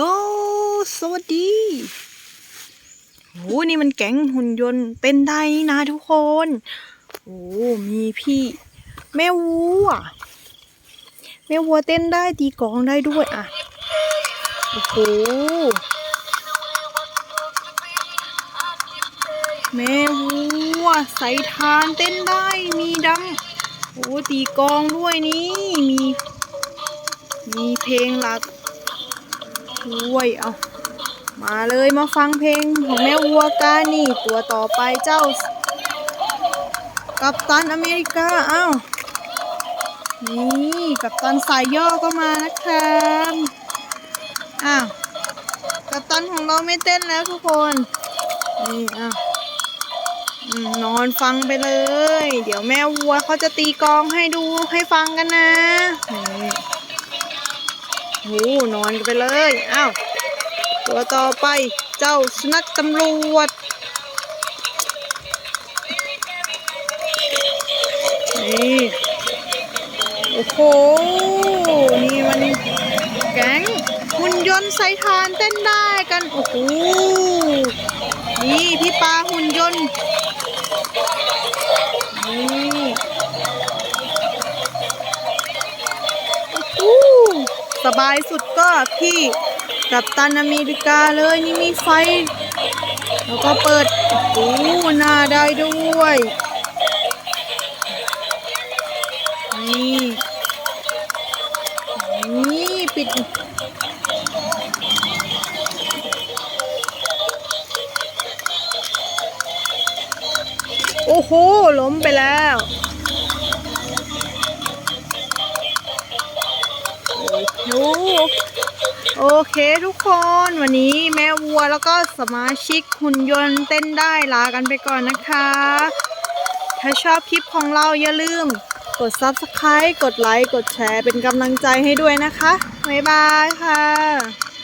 โอ้สวัสดีโหนี่มันแก๊งหุ่นยนต์เป็นได้นี่นะทุกคน โอ้มีพี่ แม่วัว แม่วัวเต้นได้ตีกลองได้ด้วยอะ โอ้โห แม่วัวใส่ทานเต้นได้มีดำโอ้ตีกลองด้วยนี่ มี มีเพลงหลัก วยเอามาเลยมาฟังเพลงของแม่วัวกันนี่ตัวต่อไปเจ้า กัปตันอเมริกาเอ้านี่กัปตันสายย่อก็มานะครับอ้าวกัปตันของเราไม่เต้นแล้วทุกคนนี่อ้าวนอนฟังไปเลย เดี๋ยวแม่วัวเขาจะตีกลองให้ดูให้ฟังกันนะนี่ โอ้นอนกันไปเลยอ้าวตัวต่อไปเจ้าสุนัขตำรวจนี่โอ้โหนี่มันแก๊งหุ่นยนต์ไซทานเต้นได้กัน โอ้โหนี่พี่ปลาหุ่นยนต์นี่ สบายสุดก็พี่กับตันอเมริกาเลยนี่มีไฟ แล้วก็เปิดโอ้หน้าได้ด้วย นี่นี่ปิดโอ้โห ล้มไปแล้ว โอเคทุกคนวันนี้แม่วัวแล้วก็สมาชิกหุ่นยนต์เต้นได้ลากันไปก่อนนะคะ ถ้าชอบคลิปของเราอย่าลืม กด Subscribe กดไลค์ กดแชร์เป็นกำลังใจให้ด้วยนะคะ บ๊ายบายค่ะ